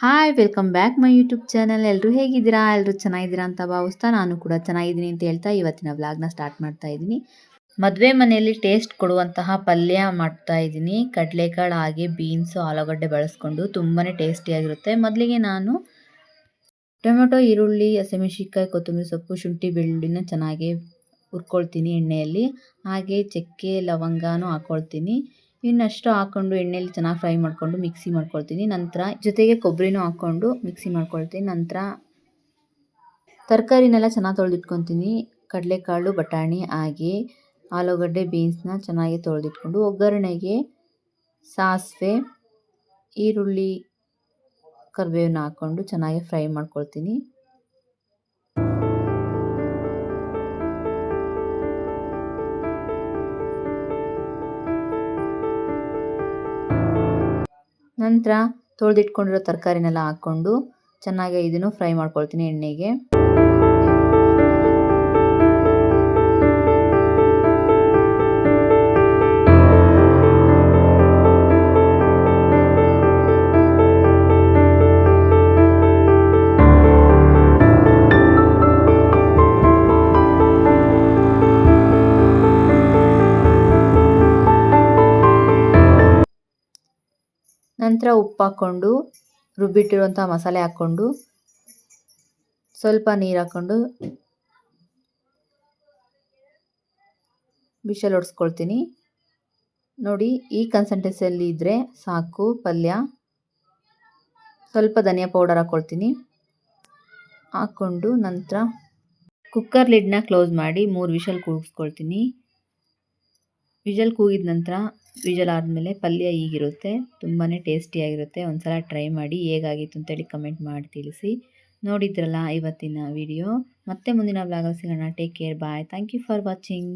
Hi welcome back my YouTube channel ಎಲ್ಲರೂ ಹೇಗಿದ್ದೀರಾ? ಎಲ್ಲರೂ ಚೆನ್ನಾಗಿದ್ದೀರಾ ಅಂತ ಭಾವಿಸ್ತಾ ನಾನು ಕೂಡ ಚೆನ್ನಾಗಿದ್ದೀನಿ ಅಂತ ಹೇಳ್ತಾ ಇವತ್ತಿನ ವ್ಲಾಗ್ನ ಸ್ಟಾರ್ಟ್ ಮಾಡ್ತಾ ಇದ್ದೀನಿ. ಮದುವೆ ಮನೆಯಲ್ಲಿ ಟೇಸ್ಟ್ ಕೊಡುವಂತಹ ಪಲ್ಯ ಮಾಡ್ತಾ ಇದ್ದೀನಿ. ಕಡಲೆಕಾಳು ಹಾಗೆ ಬೀನ್ಸು ಆಲೂಗಡ್ಡೆ ಬಳಸ್ಕೊಂಡು ತುಂಬಾ ಟೇಸ್ಟಿಯಾಗಿರುತ್ತೆ ಮೊದಲಿಗೆ ನಾನು ಟೊಮೆಟೊ, ಈರುಳ್ಳಿ, ಹಸಿಮೆಣಸಿನ್ಕಾಯಿ, ಕೊತ್ತಂಬರಿ ಸೊಪ್ಪು, ಶುಂಠಿ ಬೆಳ್ಳುಳ್ಳಿನ ಚೆನ್ನಾಗಿ ಹುರ್ಕೊಳ್ತೀನಿ ಎಣ್ಣೆಯಲ್ಲಿ. ಹಾಗೆ ಚಕ್ಕೆ, ಲವಂಗನೂ ಹಾಕ್ಕೊಳ್ತೀನಿ ಇನ್ನಷ್ಟು ಹಾಕ್ಕೊಂಡು ಎಣ್ಣೆಯಲ್ಲಿ ಚೆನ್ನಾಗಿ ಫ್ರೈ ಮಾಡಿಕೊಂಡು ಮಿಕ್ಸಿ ಮಾಡ್ಕೊಳ್ತೀನಿ. ನಂತರ ಜೊತೆಗೆ ಕೊಬ್ಬರಿನೂ ಹಾಕ್ಕೊಂಡು ಮಿಕ್ಸಿ ಮಾಡ್ಕೊಳ್ತೀನಿ. ನಂತರ ತರಕಾರಿನೆಲ್ಲ ಚೆನ್ನಾಗಿ ತೊಳೆದಿಟ್ಕೊತೀನಿ ಕಡಲೆಕಾಳು, ಬಟಾಣಿ, ಹಾಗೆ ಆಲೂಗಡ್ಡೆ, ಬೀನ್ಸ್ನ ಚೆನ್ನಾಗಿ ತೊಳೆದಿಟ್ಕೊಂಡು ಒಗ್ಗರಣೆಗೆ ಸಾಸಿವೆ, ಈರುಳ್ಳಿ, ಕರಿಬೇವನ್ನ ಹಾಕ್ಕೊಂಡು ಚೆನ್ನಾಗಿ ಫ್ರೈ ಮಾಡ್ಕೊಳ್ತೀನಿ. ನಂತರ ತೊಳೆದಿಟ್ಕೊಂಡಿರೋ ತರಕಾರಿನೆಲ್ಲ ಹಾಕ್ಕೊಂಡು ಚೆನ್ನಾಗಿ ಇದನ್ನು ಫ್ರೈ ಮಾಡ್ಕೊಳ್ತೀನಿ ಎಣ್ಣೆಗೆ. ನಂತರ ಉಪ್ಪು ಹಾಕ್ಕೊಂಡು ರುಬ್ಬಿಟ್ಟಿರುವಂಥ ಮಸಾಲೆ ಹಾಕ್ಕೊಂಡು, ಸ್ವಲ್ಪ ನೀರು ಹಾಕ್ಕೊಂಡು ಬಿಸಲ್ ಹೊಡ್ಸ್ಕೊಳ್ತೀನಿ ನೋಡಿ, ಈ ಕನ್ಸಂಟೆನ್ಸಿಯಲ್ಲಿ ಇದ್ದರೆ ಸಾಕು, ಪಲ್ಯ. ಸ್ವಲ್ಪ ಧನಿಯಾ ಪೌಡರ್ ಹಾಕ್ಕೊಳ್ತೀನಿ ಹಾಕ್ಕೊಂಡು ನಂತರ ಕುಕ್ಕರ್ ಲಿಡ್ನ ಕ್ಲೋಸ್ ಮಾಡಿ ಮೂರು ವಿಷಲ್ ಕೂಗಿಸ್ಕೊಳ್ತೀನಿ ವಿಜಲ್ ಕೂಗಿದ ನಂತರ ವಿಜಲ್ ಆದಮೇಲೆ ಪಲ್ಯ ಹೀಗಿರುತ್ತೆ ತುಂಬಾ ಟೇಸ್ಟಿಯಾಗಿರುತ್ತೆ ಒಂದು ಸಲ ಟ್ರೈ ಮಾಡಿ ಹೇಗಾಗಿತ್ತು ಅಂತೇಳಿ ಕಮೆಂಟ್ ಮಾಡಿ ತಿಳಿಸಿ. ನೋಡಿದ್ರಲ್ಲ ಇವತ್ತಿನ ವಿಡಿಯೋ ಮತ್ತೆ ಮುಂದಿನ ಬ್ಲಾಗಲ್ಲಿ ಸಿಗೋಣ. Take care bye thank you for watching